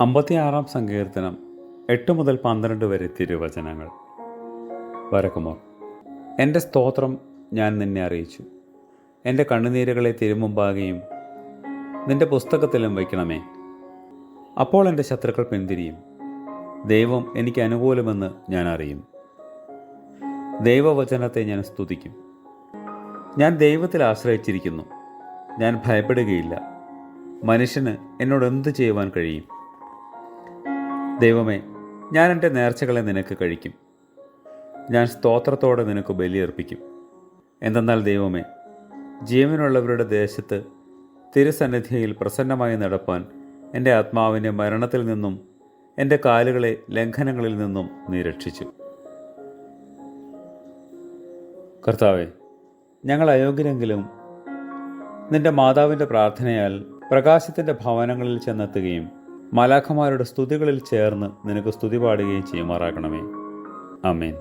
അമ്പത്തിയാറാം സങ്കീർത്തനം എട്ട് മുതൽ പന്ത്രണ്ട് വരെ തിരുവചനങ്ങൾ. വരക്കുമോ? എന്റെ സ്തോത്രം ഞാൻ നിന്നെ അറിയിച്ചു. എന്റെ കണ്ണുനീരുകളെ തിരുമുമ്പാകെയും നിന്റെ പുസ്തകത്തിലും വയ്ക്കണമേ. അപ്പോൾ എന്റെ ശത്രുക്കൾ പിന്തിരിയും. ദൈവം എനിക്ക് അനുകൂലമെന്ന് ഞാൻ അറിയും. ദൈവവചനത്തെ ഞാൻ സ്തുതിക്കും. ഞാൻ ദൈവത്തിൽ ആശ്രയിച്ചിരിക്കുന്നു. ഞാൻ ഭയപ്പെടുകയില്ല. മനുഷ്യന് എന്നോട് എന്ത് ചെയ്യുവാൻ കഴിയും? ദൈവമേ ഞാൻ എന്റെ നേർച്ചകളെ നിനക്ക് കഴിക്കും. ഞാൻ സ്തോത്രത്തോടെ നിനക്ക് ബലിയർപ്പിക്കും. എന്തെന്നാൽ ദൈവമേ ജീവനുള്ളവരുടെ ദേശത്ത് തിരുസന്നിധിയിൽ പ്രസന്നമായി നടപ്പാൻ എന്റെ ആത്മാവിനെ മരണത്തിൽ നിന്നും എന്റെ കാലുകളെ ലംഘനങ്ങളിൽ നിന്നും നീ രക്ഷിച്ചു. കർത്താവെ ഞങ്ങൾ അയോഗ്യരെങ്കിലും നിന്റെ മാതാവിന്റെ പ്രാർത്ഥനയാൽ പ്രകാശത്തിന്റെ ഭവനങ്ങളിൽ ചെന്നെത്തുകയും മലാഖമാരുടെ സ്തുതികളിൽ ചേർന്ന് നിനക്ക് സ്തുതി പാടുകയും ചെയ്യുമാറാക്കണമേ അമേൻ